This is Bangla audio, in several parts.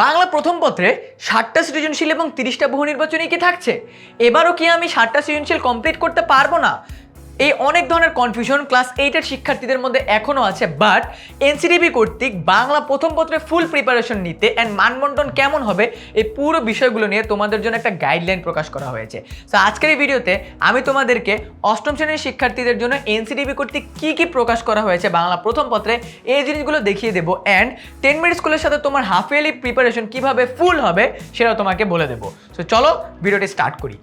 বাংলা প্রথম পত্রে ষাটটা সৃজনশীল এবং তিরিশটা বহু নির্বাচনী কি থাকছে? এবারও কি আমি ষাটটা সৃজনশীল কমপ্লিট করতে পারব না? এই অনেক ধরনের কনফিউশন ক্লাস এইটের শিক্ষার্থীদের মধ্যে এখনও আছে বাট এনসিডিবি কর্তৃক বাংলা প্রথম পত্রে ফুল প্রিপারেশন নিতে অ্যান্ড মানবন্টন কেমন হবে, এই পুরো বিষয়গুলো নিয়ে তোমাদের জন্য একটা গাইডলাইন প্রকাশ করা হয়েছে। তো আজকের এই ভিডিওতে আমি তোমাদেরকে অষ্টম শ্রেণির শিক্ষার্থীদের জন্য এনসিডিবি কর্তৃক কী কী প্রকাশ করা হয়েছে বাংলা প্রথম পত্রে, এই জিনিসগুলো দেখিয়ে দেবো অ্যান্ড টেন মিনিট স্কুলের সাথে তোমার হাফ ইয়ারলি প্রিপারেশন কীভাবে ফুল হবে সেটা তোমাকে বলে দেবো। তো চলো ভিডিওটি স্টার্ট করি।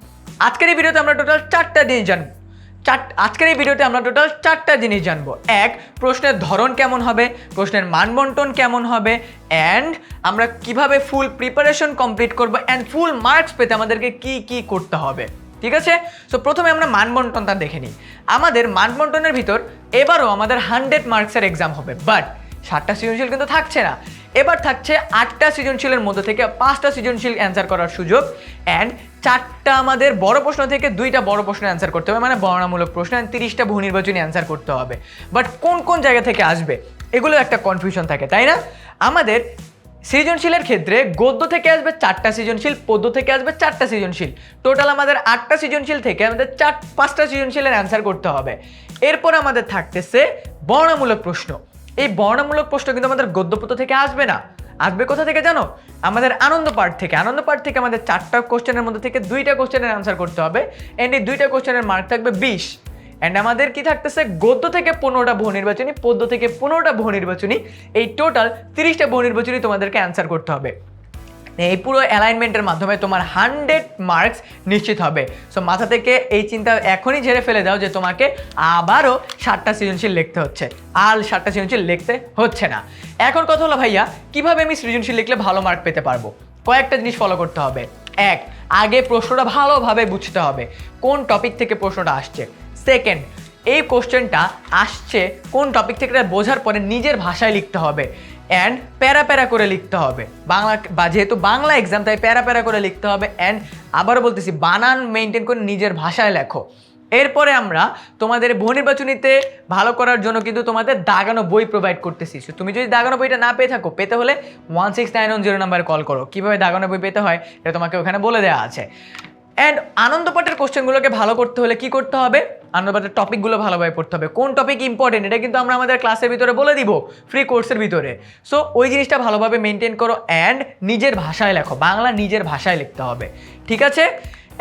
আজকের এই ভিডিওতে আমরা টোটাল চারটা জিনিস জানব আজকের এই ভিডিওতে আমরা টোটাল চারটা জিনিস জানব। এক, প্রশ্নের ধরন কেমন হবে, প্রশ্নের মানবন্টন কেমন হবে অ্যান্ড আমরা কীভাবে ফুল প্রিপারেশন কমপ্লিট করব অ্যান্ড ফুল মার্কস পেতে আমাদেরকে কি কি করতে হবে। ঠিক আছে? সো প্রথমে আমরা মানবন্টনটা দেখে নিই। আমাদের মানবন্টনের ভিতর এবারও আমাদের হান্ড্রেড মার্কসের এক্সাম হবে বাট সাতটা সৃজনশীল কিন্তু থাকছে না। এবার থাকছে আটটা সৃজনশীলের মধ্যে থেকে পাঁচটা সৃজনশীল অ্যান্সার করার সুযোগ অ্যান্ড চারটা আমাদের বড় প্রশ্ন থেকে দুইটা বড় প্রশ্ন অ্যান্সার করতে হবে মানে বর্ণামূলক প্রশ্ন তিরিশটা বহু নির্বাচনী অ্যান্সার করতে হবে। বাট কোন কোন জায়গা থেকে আসবে, এগুলো একটা কনফিউশন থাকে, তাই না? আমাদের সৃজনশীলের ক্ষেত্রে গদ্য থেকে আসবে চারটা সৃজনশীল, পদ্য থেকে আসবে চারটা সৃজনশীল। টোটাল আমাদের আটটা সৃজনশীল থেকে আমাদের চার, পাঁচটা সৃজনশীলের অ্যান্সার করতে হবে। এরপর আমাদের থাকতেছে বর্ণামূলক প্রশ্ন। এই বর্ণামূলক প্রশ্ন কিন্তু আমাদের গদ্যপত্র থেকে আসবে না। আসবে কোথা থেকে জানো? আমাদের আনন্দ পার্ট থেকে। আনন্দ পার্ট থেকে আমাদের চারটা কোশ্চেনের মধ্যে থেকে দুইটা কোশ্চেনের আনসার করতে হবে। অ্যান্ড এই দুইটা কোশ্চেনের মার্ক থাকবে বিশ। অ্যান্ড আমাদের কি থাকতেছে? গদ্য থেকে পনেরোটা বহু নির্বাচনী, পদ্য থেকে পনেরোটা বহু নির্বাচনী, এই টোটাল তিরিশটা বহু নির্বাচনী তোমাদেরকে অ্যান্সার করতে হবে। এই পুরো অ্যালাইনমেন্টের মাধ্যমে তোমার হান্ড্রেড মার্কস নিশ্চিত হবে। সো মাথা থেকে এই চিন্তা এখনই ঝেড়ে ফেলে দাও যে তোমাকে আবারও ষাটটা সৃজনশীল লিখতে হচ্ছে। আর ষাটটা সৃজনশীল লিখতে হচ্ছে না। এখন কথা হলো, ভাইয়া, কীভাবে আমি সৃজনশীল লিখলে ভালো মার্ক পেতে পারব? কয়েকটা জিনিস ফলো করতে হবে। এক, আগে প্রশ্নটা ভালোভাবে বুঝতে হবে, কোন টপিক থেকে প্রশ্নটা আসছে। সেকেন্ড এই কোশ্চেনটা আসছে কোন টপিক থেকে বোঝার পরে নিজের ভাষায় লিখতে হবে। অ্যান্ড প্যারা প্যারা করে লিখতে হবে। বাংলা, বা যেহেতু বাংলা এক্সাম তাই প্যারা প্যারা করে লিখতে হবে অ্যান্ড আবারও বলতেছি, বানান মেনটেন করে নিজের ভাষায় লেখো। এরপরে আমরা তোমাদের বহু নির্বাচনীতে ভালো করার জন্য কিন্তু তোমাদের দাগানো বই প্রোভাইড করতেছি। তুমি যদি দাগানো বইটা না পেয়ে থাকো, পেতে হলে one six nine one zero নাম্বারে কল করো। কীভাবে দাগানো বই পেতে হয় এটা তোমাকে ওখানে বলে দেওয়া আছে। অ্যান্ড আনন্দপাঠের কোশ্চেনগুলোকে ভালো করতে হলে কি করতে হবে? আনন্দপাঠের টপিকগুলো ভালোভাবে পড়তে হবে। কোন টপিক ইম্পর্টেন্ট এটা কিন্তু আমরা আমাদের ক্লাসের ভিতরে বলে দিব ফ্রি কোর্সের ভিতরে। সো ওই জিনিসটা ভালোভাবে মেনটেন করো অ্যান্ড নিজের ভাষায় লেখো, বাংলা নিজের ভাষায় লিখতে হবে। ঠিক আছে?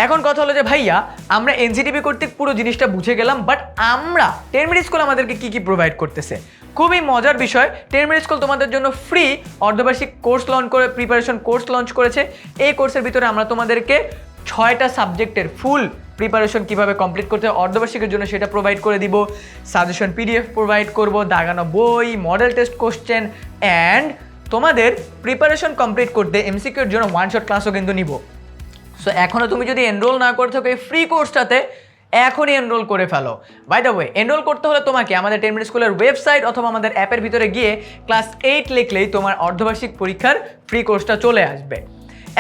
এখন কথা হলো যে, ভাইয়া, আমরা এনসিটিভি কর্তৃক পুরো জিনিসটা বুঝে গেলাম বাট আমরা টেন মিনিট স্কুল আমাদেরকে কী কী প্রোভাইড করতেছে? খুবই মজার বিষয় টেন মিনিট স্কুল তোমাদের জন্য ফ্রি অর্ধবার্ষিক কোর্স লঞ্চ করে প্রিপারেশন কোর্স লঞ্চ করেছে। এই কোর্সের ভিতরে আমরা তোমাদেরকে ছয়টা সাবজেক্টের ফুল প্রিপারেশন কীভাবে কমপ্লিট করতে হয়, অর্ধবার্ষিকের জন্য সেটা প্রোভাইড করে দিব। সাজেশন পিডিএফ প্রোভাইড করব, দাগানো বই মডেল টেস্ট কোশ্চেন অ্যান্ড তোমাদের প্রিপারেশন কমপ্লিট করতে এমসিকিউর জন্য ওয়ান শট ক্লাসও কিন্তু নিব। সো এখনও তুমি যদি এনরোল না করে থাকো, এই ফ্রি কোর্সটাতে এখনই এনরোল করে ফেলো। বাই দ্য ওয়ে এনরোল করতে হলে তোমাকে আমাদের টেন মিনিট স্কুলের ওয়েবসাইট অথবা আমাদের অ্যাপের ভিতরে গিয়ে ক্লাস এইট লিখলেই তোমার অর্ধবার্ষিক পরীক্ষার ফ্রি কোর্সটা চলে আসবে।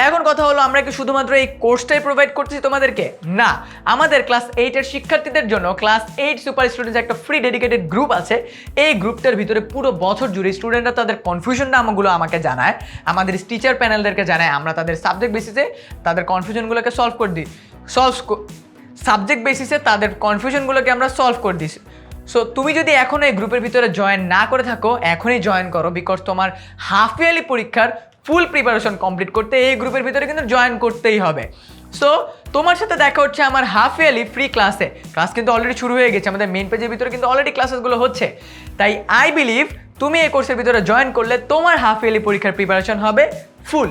এখন কথা হলো, আমরা কি শুধুমাত্র এই কোর্সটাই প্রোভাইড করতেছি তোমাদেরকে? না, আমাদের ক্লাস এইটের শিক্ষার্থীদের জন্য ক্লাস এইট সুপার স্টুডেন্টস একটা ফ্রি ডেডিকেটেড গ্রুপ আছে। এই গ্রুপটার ভিতরে পুরো বছর জুড়ে স্টুডেন্টরা তাদের কনফিউশনটা আমাগুলো আমাকে জানায়, আমাদের টিচার প্যানেলদেরকে জানায়, আমরা তাদের সাবজেক্ট বেসিসে তাদের কনফিউশনগুলোকে সলভ করে দিই। সলভ সাবজেক্ট বেসিসে তাদের কনফিউশনগুলোকে আমরা সলভ করে দিই। সো তুমি যদি এখনও এই গ্রুপের ভিতরে জয়েন না করে থাকো, এখনই জয়েন করো বিকজ তোমার হাফ ইয়ারলি পরীক্ষার ফুল প্রিপারেশন কমপ্লিট করতে এই গ্রুপের ভিতরে কিন্তু জয়েন করতেই হবে। সো তোমার সাথে দেখা হচ্ছে আমার হাফ ইয়ারলি ফ্রি ক্লাসে ক্লাস কিন্তু অলরেডি শুরু হয়ে গেছে, আমাদের মেন পেজের ভিতরে কিন্তু অলরেডি ক্লাসেসগুলো হচ্ছে। তাই আই বিলিভ তুমি এই কোর্সের ভিতরে জয়েন করলে তোমার হাফ ইয়ারলি পরীক্ষার প্রিপারেশন হবে ফুল